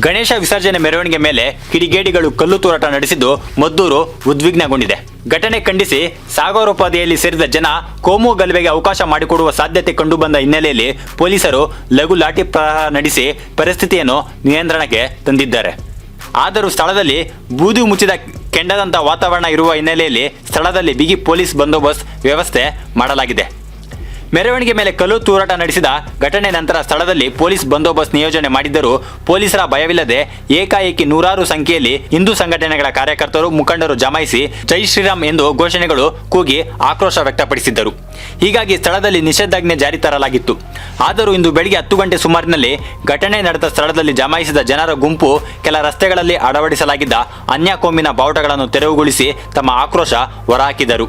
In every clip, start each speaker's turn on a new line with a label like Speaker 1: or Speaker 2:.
Speaker 1: ಗಣೇಶ ವಿಸರ್ಜನೆ ಮೆರವಣಿಗೆ ಮೇಲೆ ಕಿಡಿಗೇಡಿಗಳು ಕಲ್ಲು ತೂರಾಟ ನಡೆಸಿದ್ದು ಮದ್ದೂರು ಉದ್ವಿಗ್ನಗೊಂಡಿದೆ. ಘಟನೆ ಖಂಡಿಸಿ ಸಾಗರೋಪಾದಿಯಲ್ಲಿ ಸೇರಿದ ಜನ ಕೋಮು ಗಲಭೆಗೆ ಅವಕಾಶ ಮಾಡಿಕೊಡುವ ಸಾಧ್ಯತೆ ಕಂಡುಬಂದ ಹಿನ್ನೆಲೆಯಲ್ಲಿ ಪೊಲೀಸರು ಲಘು ಲಾಠಿ ಪ್ರಹಾರ ನಡೆಸಿ ಪರಿಸ್ಥಿತಿಯನ್ನು ನಿಯಂತ್ರಣಕ್ಕೆ ತಂದಿದ್ದಾರೆ. ಆದರೂ ಸ್ಥಳದಲ್ಲಿ ಬೂದು ಮುಚ್ಚಿದ ಕೆಂಡದಂಥ ವಾತಾವರಣ ಇರುವ ಹಿನ್ನೆಲೆಯಲ್ಲಿ ಸ್ಥಳದಲ್ಲಿ ಬಿಗಿ ಪೊಲೀಸ್ ಬಂದೋಬಸ್ತ್ ವ್ಯವಸ್ಥೆ ಮಾಡಲಾಗಿದೆ. ಮೆರವಣಿಗೆ ಮೇಲೆ ಕಲ್ಲು ತೂರಾಟ ನಡೆಸಿದ ಘಟನೆ ನಂತರ ಸ್ಥಳದಲ್ಲಿ ಪೊಲೀಸ್ ಬಂದೋಬಸ್ತ್ ನಿಯೋಜನೆ ಮಾಡಿದ್ದರೂ ಪೊಲೀಸರ ಭಯವಿಲ್ಲದೆ ಏಕಾಏಕಿ ನೂರಾರು ಸಂಖ್ಯೆಯಲ್ಲಿ ಹಿಂದೂ ಸಂಘಟನೆಗಳ ಕಾರ್ಯಕರ್ತರು ಮುಖಂಡರು ಜಮಾಯಿಸಿ ಜೈ ಶ್ರೀರಾಮ್ ಎಂದು ಘೋಷಣೆಗಳು ಕೂಗಿ ಆಕ್ರೋಶ ವ್ಯಕ್ತಪಡಿಸಿದ್ದರು. ಹೀಗಾಗಿ ಸ್ಥಳದಲ್ಲಿ ನಿಷೇಧಾಜ್ಞೆ ಜಾರಿ ತರಲಾಗಿತ್ತು. ಆದರೂ ಇಂದು ಬೆಳಿಗ್ಗೆ ಹತ್ತು ಗಂಟೆ ಸುಮಾರಿನಲ್ಲಿ ಘಟನೆ ನಡೆದ ಸ್ಥಳದಲ್ಲಿ ಜಮಾಯಿಸಿದ ಜನರ ಗುಂಪು ಕೆಲ ರಸ್ತೆಗಳಲ್ಲಿ ಅಳವಡಿಸಲಾಗಿದ್ದ ಅನ್ಯ ಕೋಮಿನ ಬಾವುಟಗಳನ್ನು ತೆರವುಗೊಳಿಸಿ ತಮ್ಮ ಆಕ್ರೋಶ ಹೊರಹಾಕಿದರು.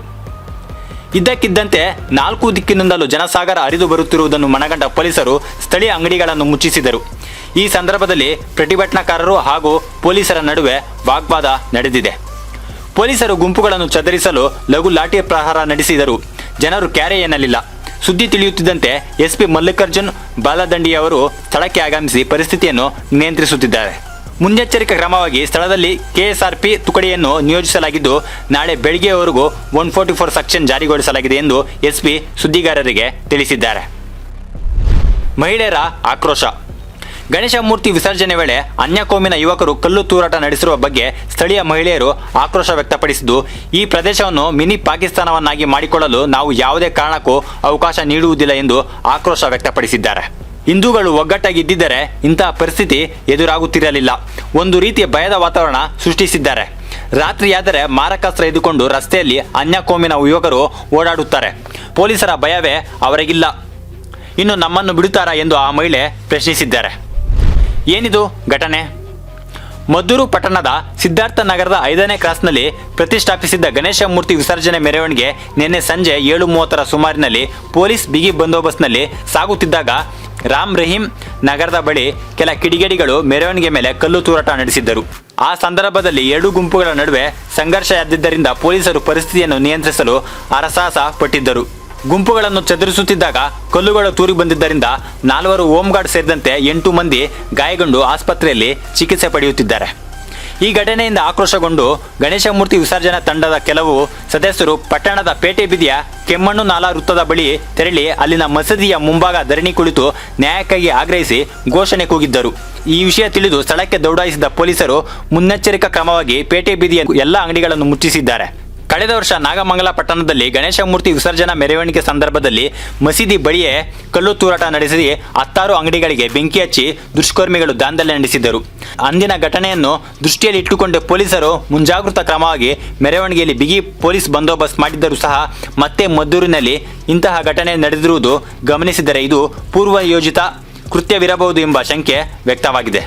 Speaker 1: ಇದ್ದಕ್ಕಿದ್ದಂತೆ ನಾಲ್ಕು ದಿಕ್ಕಿನಿಂದಲೂ ಜನಸಾಗರ ಹರಿದು ಬರುತ್ತಿರುವುದನ್ನು ಮನಗಂಡ ಪೊಲೀಸರು ಸ್ಥಳೀಯ ಅಂಗಡಿಗಳನ್ನು ಮುಚ್ಚಿಸಿದರು. ಈ ಸಂದರ್ಭದಲ್ಲಿ ಪ್ರತಿಭಟನಾಕಾರರು ಹಾಗೂ ಪೊಲೀಸರ ನಡುವೆ ವಾಗ್ವಾದ ನಡೆದಿದೆ. ಪೊಲೀಸರು ಗುಂಪುಗಳನ್ನು ಚದರಿಸಲು ಲಘು ಲಾಠಿ ಪ್ರಹಾರ ನಡೆಸಿದರು. ಜನರು ಕ್ಯಾರೆ ಎನ್ನಲಿಲ್ಲ. ಸುದ್ದಿ ತಿಳಿಯುತ್ತಿದ್ದಂತೆ ಎಸ್ಪಿ ಮಲ್ಲಿಕಾರ್ಜುನ್ ಬಾಲದಂಡಿಯವರು ಸ್ಥಳಕ್ಕೆ ಆಗಮಿಸಿ ಪರಿಸ್ಥಿತಿಯನ್ನು ನಿಯಂತ್ರಿಸುತ್ತಿದ್ದಾರೆ. ಮುನ್ನೆಚ್ಚರಿಕಾ ಕ್ರಮವಾಗಿ ಸ್ಥಳದಲ್ಲಿ ಕೆಎಸ್ಆರ್ಪಿ ತುಕಡಿಯನ್ನು ನಿಯೋಜಿಸಲಾಗಿದ್ದು, ನಾಳೆ ಬೆಳಗ್ಗೆಯವರೆಗೂ ಒನ್ ಫೋರ್ಟಿ ಫೋರ್ ಸೆಕ್ಷನ್ ಜಾರಿಗೊಳಿಸಲಾಗಿದೆ ಎಂದು ಎಸ್ಪಿ ಸುದ್ದಿಗಾರರಿಗೆ ತಿಳಿಸಿದ್ದಾರೆ. ಮಹಿಳೆಯರ ಆಕ್ರೋಶ. ಗಣೇಶ ಮೂರ್ತಿ ವಿಸರ್ಜನೆ ವೇಳೆ ಅನ್ಯಕೋಮಿನ ಯುವಕರು ಕಲ್ಲು ತೂರಾಟ ನಡೆಸಿರುವ ಬಗ್ಗೆ ಸ್ಥಳೀಯ ಮಹಿಳೆಯರು ಆಕ್ರೋಶ ವ್ಯಕ್ತಪಡಿಸಿದ್ದು, ಈ ಪ್ರದೇಶವನ್ನು ಮಿನಿ ಪಾಕಿಸ್ತಾನವನ್ನಾಗಿ ಮಾಡಿಕೊಳ್ಳಲು ನಾವು ಯಾವುದೇ ಕಾರಣಕ್ಕೂ ಅವಕಾಶ ನೀಡುವುದಿಲ್ಲ ಎಂದು ಆಕ್ರೋಶ ವ್ಯಕ್ತಪಡಿಸಿದ್ದಾರೆ. ಹಿಂದೂಗಳು ಒಗ್ಗಟ್ಟಾಗಿದ್ದಿದ್ದರೆ ಇಂತಹ ಪರಿಸ್ಥಿತಿ ಎದುರಾಗುತ್ತಿರಲಿಲ್ಲ. ಒಂದು ರೀತಿಯ ಭಯದ ವಾತಾವರಣ ಸೃಷ್ಟಿಸಿದ್ದಾರೆ. ರಾತ್ರಿಯಾದರೆ ಮಾರಕಾಸ್ತ್ರ ಇದ್ದುಕೊಂಡು ರಸ್ತೆಯಲ್ಲಿ ಅನ್ಯಕೋಮಿನ ಯುವಕರು ಓಡಾಡುತ್ತಾರೆ. ಪೊಲೀಸರ ಭಯವೇ ಅವರಿಗಿಲ್ಲ. ಇನ್ನು ನಮ್ಮನ್ನು ಬಿಡುತ್ತಾರಾ ಎಂದು ಆ ಮಹಿಳೆ ಪ್ರಶ್ನಿಸಿದ್ದಾರೆ. ಏನಿದು ಘಟನೆ? ಮದ್ದೂರು ಪಟ್ಟಣದ ಸಿದ್ಧಾರ್ಥ ನಗರದ ಐದನೇ ಕ್ರಾಸ್ನಲ್ಲಿ ಪ್ರತಿಷ್ಠಾಪಿಸಿದ್ದ ಗಣೇಶ ಮೂರ್ತಿ ವಿಸರ್ಜನೆ ಮೆರವಣಿಗೆ ನಿನ್ನೆ ಸಂಜೆ ಏಳು ಮೂವತ್ತರ ಸುಮಾರಿನಲ್ಲಿ ಪೊಲೀಸ್ ಬಿಗಿ ಬಂದೋಬಸ್ತ್ನಲ್ಲಿ ಸಾಗುತ್ತಿದ್ದಾಗ ರಾಮ್ ರಹೀಂ ನಗರದ ಬಳಿ ಕೆಲ ಕಿಡಿಗೇಡಿಗಳು ಮೆರವಣಿಗೆ ಮೇಲೆ ಕಲ್ಲು ತೂರಾಟ ನಡೆಸಿದ್ದರು. ಆ ಸಂದರ್ಭದಲ್ಲಿ ಎರಡು ಗುಂಪುಗಳ ನಡುವೆ ಸಂಘರ್ಷ ಎದ್ದಿದ್ದರಿಂದ ಪೊಲೀಸರು ಪರಿಸ್ಥಿತಿಯನ್ನು ನಿಯಂತ್ರಿಸಲು ಅರಸಾಹಸ ಪಟ್ಟಿದ್ದರು. ಗುಂಪುಗಳನ್ನು ಚದುರಿಸುತ್ತಿದ್ದಾಗ ಕಲ್ಲುಗಳು ತೂರಿ ಬಂದಿದ್ದರಿಂದ ನಾಲ್ವರು ಹೋಮ್ಗಾರ್ಡ್ ಸೇರಿದಂತೆ ಎಂಟು ಮಂದಿ ಗಾಯಗೊಂಡು ಆಸ್ಪತ್ರೆಯಲ್ಲಿ ಚಿಕಿತ್ಸೆ ಪಡೆಯುತ್ತಿದ್ದಾರೆ. ಈ ಘಟನೆಯಿಂದ ಆಕ್ರೋಶಗೊಂಡು ಗಣೇಶ ಮೂರ್ತಿ ವಿಸರ್ಜನಾ ತಂಡದ ಕೆಲವು ಸದಸ್ಯರು ಪಟ್ಟಣದ ಪೇಟೆ ಬೀದಿಯ ಕೆಮ್ಮಣ್ಣು ನಾಲಾ ವೃತ್ತದ ಬಳಿ ತೆರಳಿ ಅಲ್ಲಿನ ಮಸೀದಿಯ ಮುಂಭಾಗ ಧರಣಿ ಕುಳಿತು ನ್ಯಾಯಕ್ಕಾಗಿ ಆಗ್ರಹಿಸಿ ಘೋಷಣೆ ಕೂಗಿದ್ದರು. ಈ ವಿಷಯ ತಿಳಿದು ಸ್ಥಳಕ್ಕೆ ದೌಡಾಯಿಸಿದ ಪೊಲೀಸರು ಮುನ್ನೆಚ್ಚರಿಕಾ ಕ್ರಮವಾಗಿ ಪೇಟೆ ಬೀದಿಯ ಎಲ್ಲ ಅಂಗಡಿಗಳನ್ನು ಮುಚ್ಚಿಸಿದ್ದಾರೆ. ಕಳೆದ ವರ್ಷ ನಾಗಮಂಗಲ ಪಟ್ಟಣದಲ್ಲಿ ಗಣೇಶ ಮೂರ್ತಿ ವಿಸರ್ಜನಾ ಮೆರವಣಿಗೆ ಸಂದರ್ಭದಲ್ಲಿ ಮಸೀದಿ ಬಳಿಯೇ ಕಲ್ಲು ತೂರಾಟ ನಡೆಸಿ ಹತ್ತಾರು ಅಂಗಡಿಗಳಿಗೆ ಬೆಂಕಿ ಹಚ್ಚಿ ದುಷ್ಕರ್ಮಿಗಳು ದಾಂಧಲೆ ನಡೆಸಿದ್ದರು ಅಂದಿನ ಘಟನೆಯನ್ನು ದೃಷ್ಟಿಯಲ್ಲಿ ಇಟ್ಟುಕೊಂಡು ಪೊಲೀಸರು ಮುಂಜಾಗೃತಾ ಕ್ರಮವಾಗಿ ಮೆರವಣಿಗೆಯಲ್ಲಿ ಬಿಗಿ ಪೊಲೀಸ್ ಬಂದೋಬಸ್ತ್ ಮಾಡಿದ್ದರೂ ಸಹ ಮತ್ತೆ ಮದ್ದೂರಿನಲ್ಲಿ ಇಂತಹ ಘಟನೆ ನಡೆದಿರುವುದು ಗಮನಿಸಿದರೆ ಇದು ಪೂರ್ವ ಯೋಜಿತ ಕೃತ್ಯವಿರಬಹುದು ಎಂಬ ಶಂಕೆ ವ್ಯಕ್ತವಾಗಿದೆ.